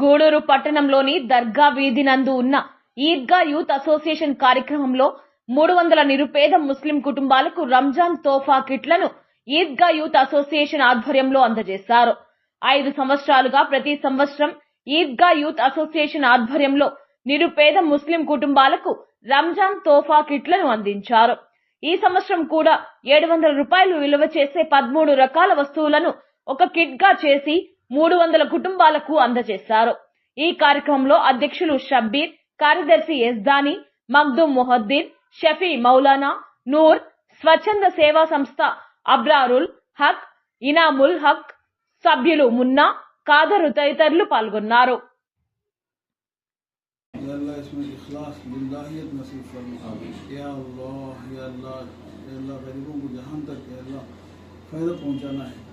గూడూరు పట్టణంలోని దర్గా వీధి నందు ఉన్న ఈద్గా యూత్ అసోసియేషన్ కార్యక్రమంలో మూడు వందల నిరుపేద ముస్లిం కుటుంబాలకు రంజాన్ తోఫా కిట్లను ఈద్గా యూత్ అసోసియేషన్ ఆధ్వర్యంలో అందజేశారు. ఐదు సంవత్సరాలుగా ప్రతి సంవత్సరం ఈద్గా యూత్ అసోసియేషన్ ఆధ్వర్యంలో నిరుపేద ముస్లిం కుటుంబాలకు రంజాన్ తోఫా కిట్లను అందించారు. ఈ సంవత్సరం కూడా ఏడు వందల రూపాయలు విలువ చేసే పదమూడు రకాల వస్తువులను ఒక కిట్గా చేసి మూడు వందల కుటుంబాలకు అందజేశారు ఈ కార్యక్రమంలో అధ్యక్షులు షబ్బీర్ కార్యదర్శి ఎస్దాని మగ్దుమ్ మొహద్దీన్ షఫీ మౌలానా నూర్ స్వచ్ఛంద సేవా సంస్థ అబ్రారుల్ హక్ ఇనాముల్ హక్ సభ్యులు మున్నా కాదరు తదితరులు పాల్గొన్నారు या अल्लाह इसमें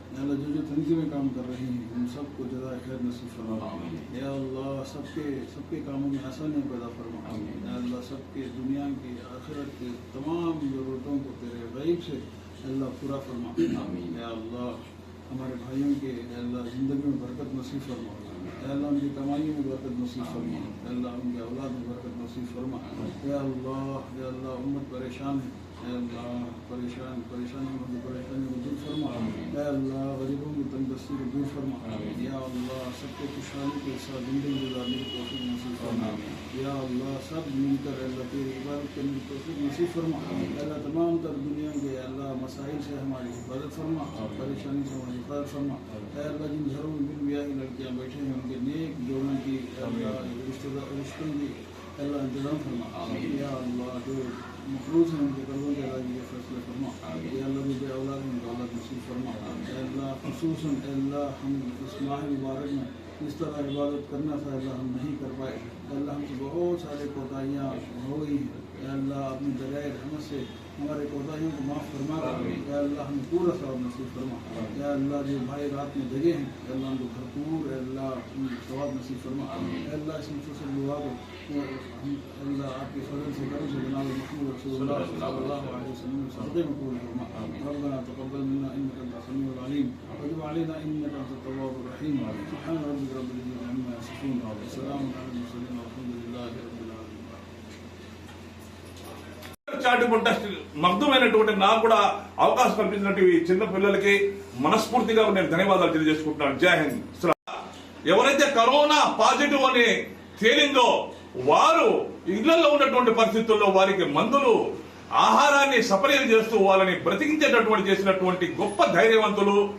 یا اللہ جو جو تنظیم میں کام کر رہے ہیں ہم سب کو جزائے خیر نصیب فرما یا اللہ سب کے سب کے کاموں میں آسانیاں پیدا فرما۔ یا اللہ سب کے دنیا کے آخرت کے تمام ضرورتوں کو تیرے غیب سے اللہ پورا فرما۔ یا اللہ ہمارے بھائیوں کے اللہ زندگی میں برکت نصیب فرما۔ یا اللہ ان کی کمائیوں میں برکت نصیب فرما۔ یا اللہ ان کے اولاد میں برکت نصیب فرما۔ یا اللہ یا اللہ امت پریشان ہے۔ اللہ پریشان پریشانوں کو پریشانیوں کو دور فرما۔ اے اللہ غریبوں کی تندرستی کو دور فرما۔ یا اللہ سب کو خوشحالی کے ساتھ زندگی گزارنے کی توفیق نصیب فرما۔ یا اللہ سب مل کر اللہ تیری عبادت کرنے کی توفیق نصیب فرما۔ اللہ تمام تر دنیا کے اللہ مسائل سے ہماری حفاظت فرما۔ پریشانی سے ہماری حفاظت فرما۔ اے اللہ جن گھروں میں مل بیاہی لڑکیاں بیٹھے ہیں ان کے نیک جوڑوں کی اللہ رشتہ دار رشتوں کی اللہ انتظام فرما۔ یا اللہ جو مخلوص ہیں ان کے قلبوں کے علاج یہ فیصلہ فرما۔ یا اللہ مجھے اولاد میں اولاد نصیب فرما۔ یا اللہ خصوصاً اللہ ہم اس ماہ مبارک میں اس طرح عبادت کرنا تھا اللہ ہم نہیں کر پائے۔ اللہ ہم سے بہت سارے کوتاہیاں ہوئی ہیں۔ कर पाए अल्लाह हमसे बहुत सारे कोताहियाँ हो गई हैं या अल्लाह अपनी दरिया रहमत से हमारे कोताहियों को माफ़ फरमा या अल्लाह हमें पूरा सवाब नसीब फरमा या अल्लाह जो भाई रात में जगे हैं या अल्लाह उनको भरपूर या अल्लाह उनको सवाब नसीब फरमा या अल्लाह इस मुफसल दुआ को हम अल्लाह आपके फजल से करम से जनाब महमूद रसूलुल्लाह सल्लल्लाहु अलैहि वसल्लम के सदक़े में कबूल फरमा रब्बना तक़ब्बल मिन्ना इन्नका अंतस समीउल अलीम वतब अलैना इन्नका अंतत तव्वाबुर रहीम सुब्हान रब्बिका रब्बिल इज्जति अम्मा यसिफून व सलामुन अलल मुरसलीन वल्हम्दुलिल्लाहि रब्बिल ఇలాంటి మగ్ధమైనటువంటి నాకు కూడా అవకాశం కల్పించినట్టు చిన్న పిల్లలకి మనస్ఫూర్తిగా నేను ధన్యవాదాలు తెలియజేసుకుంటున్నాను. జై హింద్. ఎవరైతే కరోనా పాజిటివ్ అని తేలిందో వారు ఇళ్ళలో ఉన్నటువంటి పరిస్థితుల్లో వారికి మందులు ఆహారాన్ని సపరీలు చేస్తూ వాళ్ళని బ్రతికించేటటువంటి చేసినటువంటి గొప్ప ధైర్యవంతులు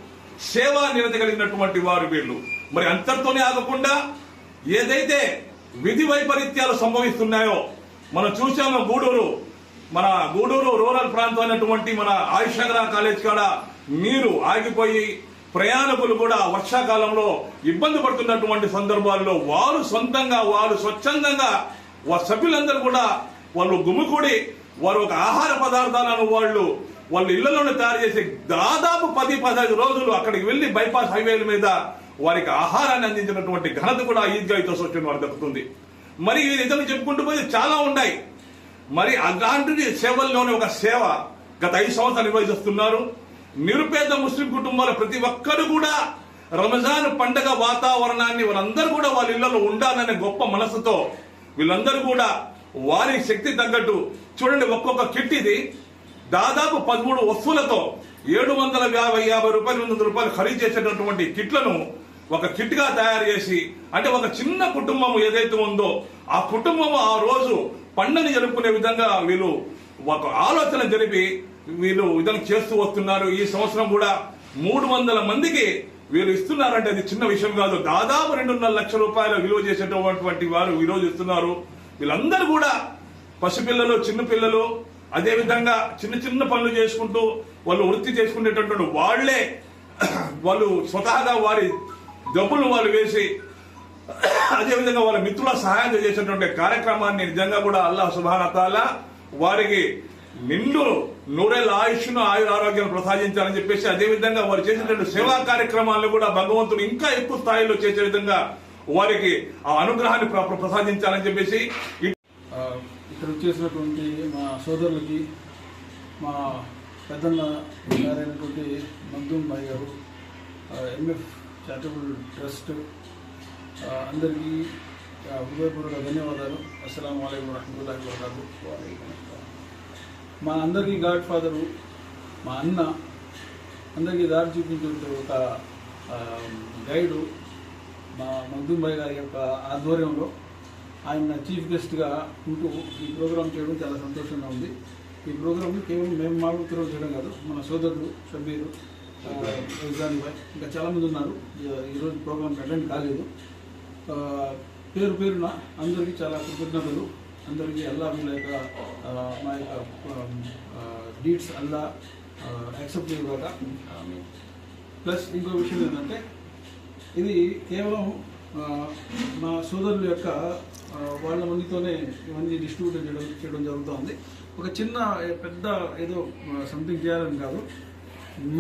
సేవా నిరత కలిగినటువంటి వారు వీళ్ళు. మరి అంతటితోనే ఆగకుండా ఏదైతే విధి వైపరీత్యాలు సంభవిస్తున్నాయో మనం చూసాము గూడూరు మన గూడూరు రూరల్ ప్రాంతం అయినటువంటి మన ఆయుష్ కాలేజ్ కాడ నీరు ఆగిపోయి ప్రయాణికులు కూడా వర్షాకాలంలో ఇబ్బంది పడుతున్నటువంటి సందర్భాల్లో వారు సొంతంగా వారు స్వచ్ఛందంగా వారి సభ్యులందరూ కూడా వాళ్ళు గుమికూడి వారు ఒక ఆహార పదార్థాలను వాళ్ళు వాళ్ళ ఇళ్ళలోనే తయారు చేసి దాదాపు పది పదహైదు రోజులు అక్కడికి వెళ్ళి బైపాస్ హైవేల మీద వారికి ఆహారాన్ని అందించినటువంటి ఘనత కూడా ఈద్గా అసోసియేషన్ వారికి దక్కుతుంది. మరి ఈ నిజంగా చెప్పుకుంటూ పోయి చాలా ఉన్నాయి. మరి అలాంటిది సేవల్లోనే ఒక సేవ గత ఐదు సంవత్సరాలు నిర్వహిస్తున్నారు నిరుపేద ముస్లిం కుటుంబాల ప్రతి ఒక్కరు కూడా రంజాన్ పండగ వాతావరణాన్ని వాళ్ళందరూ కూడా వాళ్ళ ఇళ్ళలో ఉండాలనే గొప్ప మనసుతో వీళ్ళందరూ కూడా వారి శక్తి తగ్గట్టు చూడండి ఒక్కొక్క కిట్ ఇది. దాదాపు పదమూడు వస్తువులతో ఏడు వందల యాభై యాభై రూపాయలు ఎనిమిది వందల రూపాయలు ఖరీదు చేసేటటువంటి కిట్లను ఒక కిట్గా తయారు చేసి అంటే ఒక చిన్న కుటుంబం ఏదైతే ఉందో ఆ కుటుంబం ఆ రోజు పండుగని జరుపుకునే విధంగా వీళ్ళు ఒక ఆలోచన జరిపి వీళ్ళు విధంగా చేస్తూ వస్తున్నారు. ఈ సంవత్సరం కూడా మూడు వందల మందికి వీళ్ళు ఇస్తున్నారంటే అది చిన్న విషయం కాదు. దాదాపు రెండున్నర లక్షల రూపాయల విలువ చేసేటటువంటి వారు ఈరోజు ఇస్తున్నారు. వీళ్ళందరూ కూడా పసిపిల్లలు చిన్న పిల్లలు అదే విధంగా చిన్న చిన్న పనులు చేసుకుంటూ వాళ్ళు వృత్తి చేసుకునేటటువంటి వాళ్ళే వాళ్ళు స్వతహాగా వారి డబ్బులు వాళ్ళు వేసి అదేవిధంగా వాళ్ళ మిత్రుల సహాయం చేసేటువంటి కార్యక్రమాన్ని నిజంగా కూడా అల్లాహ్ సుభానతాల వారికి నిండు నూరేళ్ళ ఆయుష్ను ఆయుర ఆరోగ్యం ప్రసాదించాలని చెప్పేసి అదే విధంగా వారు చేసినటువంటి సేవా కార్యక్రమాలను కూడా భగవంతుడు ఇంకా ఎక్కువ స్థాయిలో చేసే విధంగా వారికి ఆ అనుగ్రహాన్ని ప్ర- ప్రసాదించాలని చెప్పేసి ఇక్కడ వచ్చేసినటువంటి మా సోదరులకి మా పెద్దన్న గారైనటువంటి మగ్దూమ్ భాయ్ గారు ఎంఎఫ్ చారిటబుల్ ట్రస్ట్ అందరికీ హృదయపూర్వక ధన్యవాదాలు. అస్సలం అయికం వరహమూల వబర్కాతు. మా అందరికీ గాడ్ ఫాదరు మా అన్న అందరికీ దారి చూపించే ఒక గైడు మా మగ్దూమ్ భాయ్ గారి యొక్క ఆధ్వర్యంలో. ఆయన చీఫ్ గెస్ట్గా ఉంటూ ఈ ప్రోగ్రాం చేయడం చాలా సంతోషంగా ఉంది. ఈ ప్రోగ్రాంని కేవలం మేము మాట్లాడుతూ చేయడం కాదు మన సోదరుడు షబీరు ఆ, భాయ్ ఇంకా చాలామంది ఉన్నారు. ఈరోజు ప్రోగ్రాం అటెండ్ కాలేదు. పేరు పేరున అందరికీ చాలా కృతజ్ఞతలు. అందరికీ అల్లా మీ యొక్క మా యొక్క డీడ్స్ అల్లా యాక్సెప్ట్ చేయగాక. ప్లస్ ఇంకో విషయం ఏంటంటే ఇది కేవలం మా సోదరుల యొక్క వాళ్ళ మందితోనే ఇవన్నీ డిస్ట్రిబ్యూట్ చేయడం చేయడం జరుగుతుంది. ఒక చిన్న పెద్ద ఏదో సంథింగ్ చేయాలని కాదు.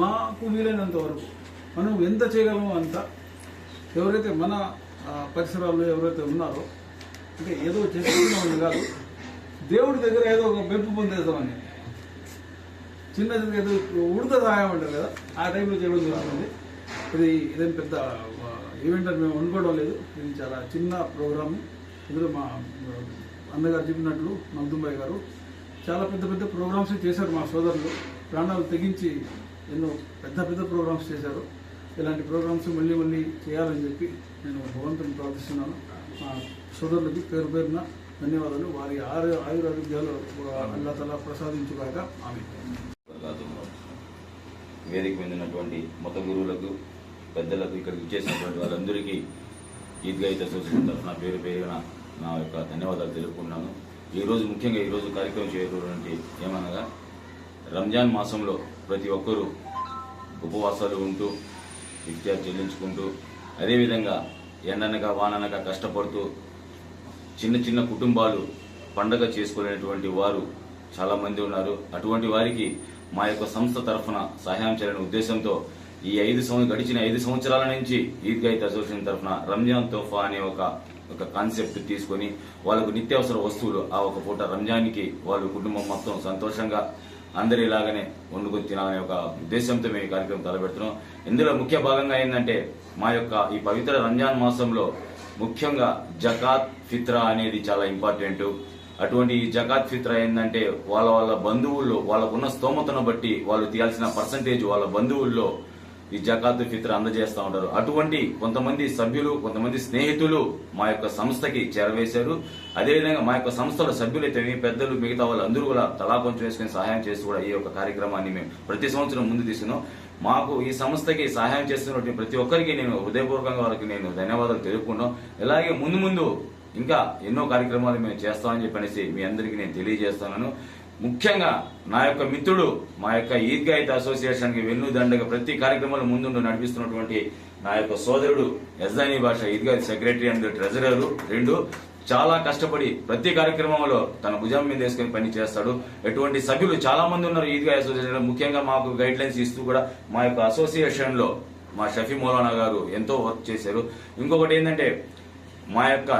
మాకు వీలైనంత వరకు మనం ఎంత చేయగలమో అంత ఎవరైతే మన పరిసరాల్లో ఎవరైతే ఉన్నారో అంటే ఏదో చేసుకున్నామని కాదు. దేవుడి దగ్గర ఏదో ఒక మెప్పు పొందేద్దామని. చిన్న ఏదో ఉడత రాయమంటారు కదా ఆ టైంలో చేయడం జరుగుతుంది. ఇది ఇదేం పెద్ద ఈవెంట్ అని మేము అనుకోవడం లేదు. ఇది చాలా చిన్న ప్రోగ్రాము. ఇందులో మా అన్నగారు చెప్పినట్లు మగ్దుంబాయి గారు చాలా పెద్ద పెద్ద ప్రోగ్రామ్స్ చేశారు మా సోదరులు. ప్రాణాలు తెగించి ఎన్నో పెద్ద పెద్ద ప్రోగ్రామ్స్ చేశారు. ఇలాంటి ప్రోగ్రామ్స్ మళ్ళీ మళ్ళీ చేయాలని చెప్పి నేను భగవంతుని ప్రార్థిస్తున్నాను. మా సోదరులకి పేరు పేరున ధన్యవాదాలు. వారి ఆరు ఆయురారోగ్యాలు అల్లా తలా ప్రసాదించుగాక. ఆమె వేదిక పొందినటువంటి మత గురువులకు పెద్దలకు ఇక్కడికి ఇచ్చేసినటువంటి వారందరికీ ఈద్గా అయితే చూసుకుంటారు. నా పేరు పేరున నా యొక్క ధన్యవాదాలు తెలుపుకున్నాను ఈరోజు ముఖ్యంగా ఈరోజు కార్యక్రమం చేయటువంటి ఏమనగా రంజాన్ మాసంలో ప్రతి ఒక్కరూ ఉపవాసాలు ఉంటూ ఇఫ్తార్ చెల్లించుకుంటూ అదేవిధంగా ఎండనక వాననగా కష్టపడుతూ చిన్న చిన్న కుటుంబాలు పండగ చేసుకునేటువంటి వారు చాలామంది ఉన్నారు. అటువంటి వారికి మా యొక్క సంస్థ తరఫున సహాయం చేయాలనే ఉద్దేశంతో ఈ ఐదు సంవత్సరం గడిచిన ఐదు సంవత్సరాల నుంచి ఈద్గైత్ అసోసియేషన్ తరఫున రంజాన్ తోఫా అనే ఒక ఒక కాన్సెప్ట్ తీసుకొని వాళ్ళకు నిత్యావసర వస్తువులు ఆ ఒక పూట రంజాన్కి వాళ్ళ కుటుంబం మొత్తం సంతోషంగా అందరూ ఇలాగనే వండుకొని తినాలనే ఒక ఉద్దేశంతో మేము ఈ కార్యక్రమం తలపెడుతున్నాం. ఇందులో ముఖ్య భాగంగా ఏంటంటే మా యొక్క ఈ పవిత్ర రంజాన్ మాసంలో ముఖ్యంగా జకాత్ ఫిత్రా అనేది చాలా ఇంపార్టెంట్. అటువంటి ఈ జకాత్ ఫిత్రా ఏంటంటే వాళ్ళ వాళ్ళ బంధువుల్లో వాళ్ళకున్న స్తోమతను బట్టి వాళ్ళు తీయాల్సిన పర్సంటేజ్ వాళ్ళ బంధువుల్లో ఈ జకాతు ఫిత్ర అందజేస్తా ఉంటారు. అటువంటి కొంతమంది సభ్యులు కొంతమంది స్నేహితులు మా యొక్క సంస్థకి చేరవేశారు. అదేవిధంగా మా యొక్క సంస్థల సభ్యులైతే పెద్దలు మిగతా వాళ్ళందరూ కూడా తలా కొంచెం వేసుకుని సహాయం చేసి కూడా ఈ యొక్క కార్యక్రమాన్ని మేము ప్రతి సంవత్సరం ముందు తీసుకున్నాం. మాకు ఈ సంస్థకి సహాయం చేస్తున్నటువంటి ప్రతి ఒక్కరికి నేను హృదయపూర్వకంగా వారికి నేను ధన్యవాదాలు తెలుపుకుంటాం ఇలాగే ముందు ముందు ఇంకా ఎన్నో కార్యక్రమాలు మేము చేస్తామని చెప్పనేసి మీ అందరికీ నేను తెలియజేస్తున్నాను. ముఖ్యంగా నా యొక్క మిత్రుడు మా యొక్క ఈద్గాయిత్ అసోసియేషన్కి వెన్నుదండగా ప్రతి కార్యక్రమంలో ముందుండి నడిపిస్తున్నటువంటి నా యొక్క సోదరుడు యజ్దాని భాష ఈద్గాయిత్ సెక్రటరీ అండ్ ట్రెజరర్. రెండు చాలా కష్టపడి ప్రతి కార్యక్రమంలో తన భుజం మీద వేసుకొని పని చేస్తాడు. ఎటువంటి సభ్యులు చాలా మంది ఉన్నారు ఈద్గా అసోసియేషన్లో ముఖ్యంగా మాకు గైడ్ లైన్స్ ఇస్తూ కూడా మా యొక్క అసోసియేషన్లో మా షఫీ మౌలానా గారు ఎంతో వర్క్ చేశారు. ఇంకొకటి ఏంటంటే మా యొక్క